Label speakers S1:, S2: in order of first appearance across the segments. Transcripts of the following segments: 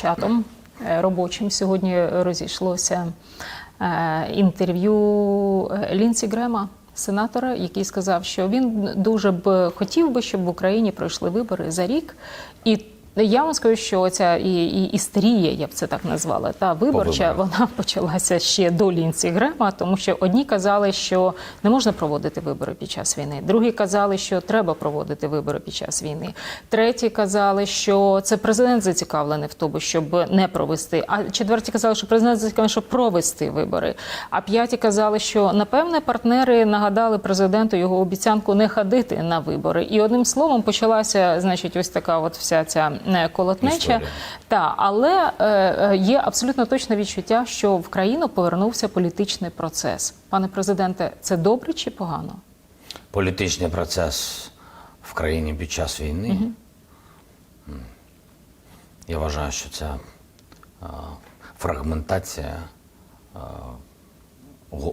S1: чатом е, робочим сьогодні розійшлося е, інтерв'ю е, Лінсі Грема. Сенатора, який сказав, що він дуже б хотів би, щоб в Україні пройшли вибори за рік, і я вам скажу, що ця і, і істерія, я б це так назвала, та виборча,
S2: виборах.
S1: вона почалася ще до Лінці Грема, тому що одні казали, що не можна проводити вибори під час війни. Другі казали, що треба проводити вибори під час війни. Треті казали, що це президент зацікавлений в тому, щоб не провести. А четверті казали, що президент зацікавлений, щоб провести вибори. А п'яті казали, що напевне партнери нагадали президенту його обіцянку не ходити на вибори. І одним словом почалася, значить, ось така от вся ця колотнеча.
S2: Історія.
S1: Та, але е, е, є абсолютно точне відчуття, що в країну повернувся політичний процес. Пане президенте, це добре чи погано?
S2: Політичний процес в країні під час війни. М. Я вважаю, що це а, фрагментація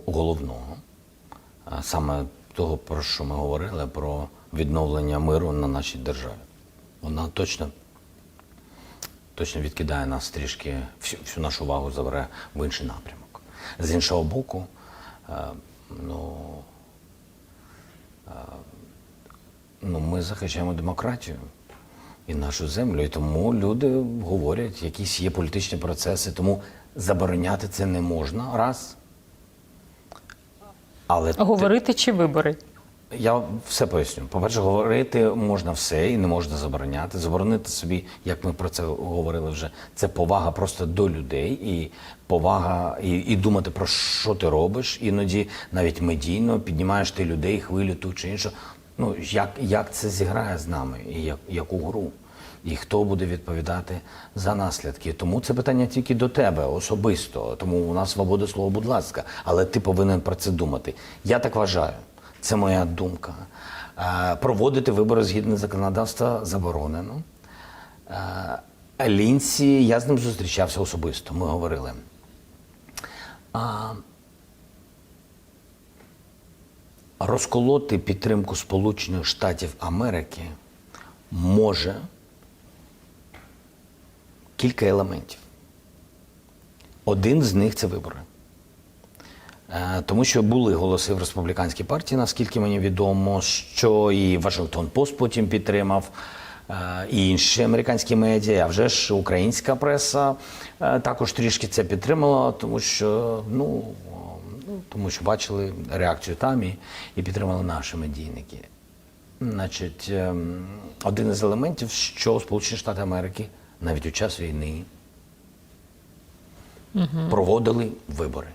S2: головного. Саме того, про що ми говорили, про відновлення миру на нашій державі. Вона точно, точно відкидає нас трішки, всю, всю нашу увагу забере в інший напрямок. З іншого боку, е, ну, ну, ми захищаємо демократію і нашу землю. І тому люди говорять, якісь є політичні процеси, тому забороняти це не можна раз. Але ти-
S1: Говорити чи вибори?
S2: Я все поясню. По-перше, говорити можна все і не можна забороняти. Заборонити собі, як ми про це говорили вже, це повага просто до людей і повага, і, і думати про що ти робиш. Іноді навіть медійно піднімаєш ти людей, хвилю ту чи іншу. Ну як, як це зіграє з нами, і як, яку гру? І хто буде відповідати за наслідки? Тому це питання тільки до тебе особисто. Тому у нас свобода слова, будь ласка, але ти повинен про це думати. Я так вважаю. Це моя думка. Е, Проводити вибори згідно законодавства заборонено. Е, Лінсі, я з ним зустрічався особисто, ми говорили. Розколоти підтримку Сполучених Штатів Америки може кілька елементів. Один з них це вибори. Е, Тому що були голоси в республіканській партії, наскільки мені відомо, що і Вашингтон Пост потім підтримав, е, і інші американські медіа, а вже ж українська преса е, також трішки це підтримала, тому що ну, ну тому що бачили реакцію там і, і підтримали наші медійники. Значить, ем, один із елементів, що Сполучені Штати Америки навіть у час війни проводили вибори.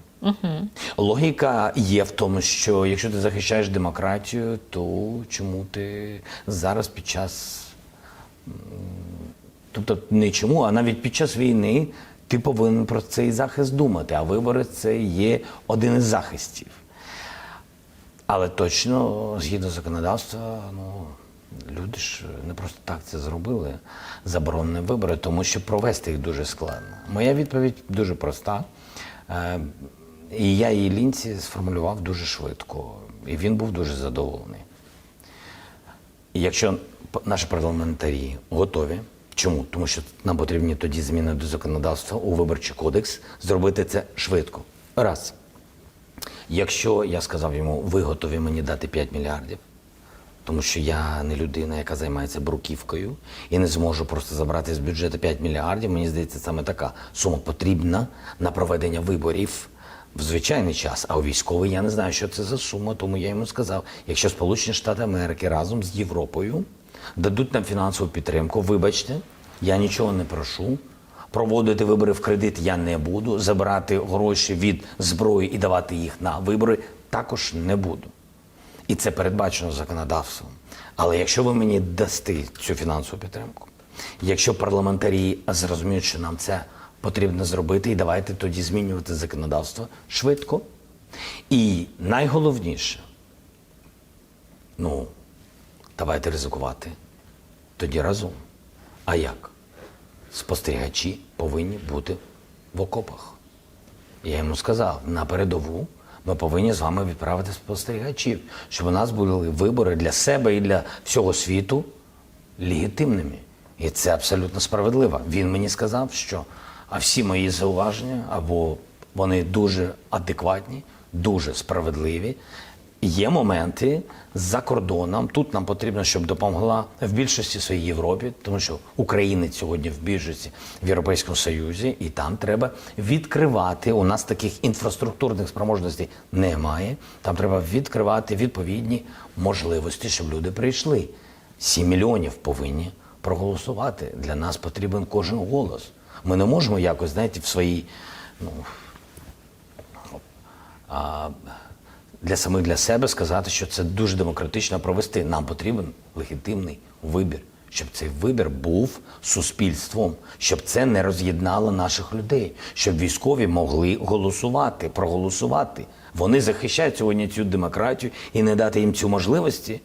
S2: Логіка є в тому, що якщо ти захищаєш демократію, то чому ти зараз під час. Тобто не чому, а навіть під час війни ти повинен про цей захист думати, а вибори це є один із захистів. Але точно, згідно законодавства, ну, люди ж не просто так це зробили, заборонені вибори, тому що провести їх дуже складно. Моя відповідь дуже проста. І я її лінці сформулював дуже швидко. І він був дуже задоволений. І Якщо наші парламентарі готові, чому? Тому що нам потрібні тоді зміни до законодавства у виборчий кодекс, зробити це швидко. Раз. Якщо я сказав йому, ви готові мені дати 5 мільярдів, тому що я не людина, яка займається бруківкою, і не зможу просто забрати з бюджету 5 мільярдів. Мені здається, саме така сума потрібна на проведення виборів в звичайний час. А у військовий я не знаю, що це за сума, тому я йому сказав: якщо Сполучені Штати Америки разом з Європою дадуть нам фінансову підтримку, вибачте, я нічого не прошу. Проводити вибори в кредит я не буду. Забирати гроші від зброї і давати їх на вибори також не буду. І це передбачено законодавством. Але якщо ви мені дасте цю фінансову підтримку, якщо парламентарі зрозуміють, що нам це потрібно зробити, і давайте тоді змінювати законодавство швидко. І найголовніше, ну, давайте ризикувати тоді разом. А як? Спостерігачі повинні бути в окопах. Я йому сказав, на передову ми повинні з вами відправити спостерігачів, щоб у нас були вибори для себе і для всього світу легітимними. І це абсолютно справедливо. Він мені сказав, що а всі мої зауваження або вони дуже адекватні, дуже справедливі. Є моменти за кордоном. Тут нам потрібно, щоб допомогла в більшості своїй Європі, тому що українець сьогодні в більшості в Європейському Союзі, і там треба відкривати. У нас таких інфраструктурних спроможностей немає. Там треба відкривати відповідні можливості, щоб люди прийшли. 7 мільйонів повинні проголосувати. Для нас потрібен кожен голос. Ми не можемо якось, знаєте, в своїй ну, а, для самих для себе сказати, що це дуже демократично провести. Нам потрібен легітимний вибір, щоб цей вибір був суспільством, щоб це не роз'єднало наших людей, щоб військові могли голосувати, проголосувати. Вони захищають сьогодні цю демократію і не дати їм цю можливості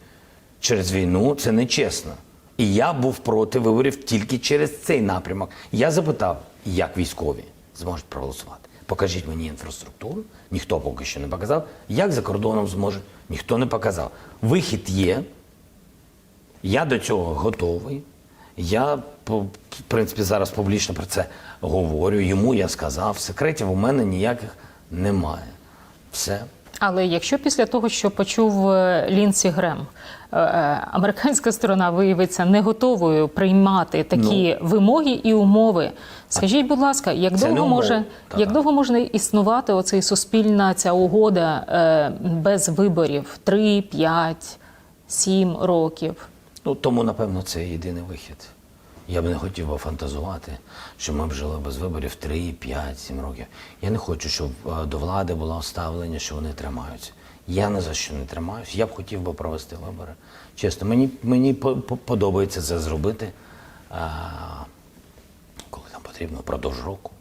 S2: через війну це нечесно. І я був проти виборів тільки через цей напрямок. Я запитав, як військові зможуть проголосувати. Покажіть мені інфраструктуру. Ніхто поки що не показав. Як за кордоном зможуть, ніхто не показав. Вихід є. Я до цього готовий. Я, в принципі, зараз публічно про це говорю. Йому я сказав. Секретів у мене ніяких немає. Все.
S1: Але якщо після того, що почув е, Лінсі Грем, е, е, американська сторона виявиться не готовою приймати такі вимоги і умови, скажіть, будь ласка, як
S2: Ну.
S1: Довго може
S2: Так.
S1: як довго може існувати оцей суспільна ця угода без виборів 3, 5, 7 років?
S2: Ну, тому, напевно, це єдиний вихід. Я б не хотів би фантазувати, що ми б жили без виборів 3, 5, 7 років. Я не хочу, щоб е, до влади було ставлення, що вони тримаються. Я не за що не тримаюся. Я б хотів би провести вибори. Чесно, мені, мені по- по- подобається це зробити, коли нам потрібно впродовж року.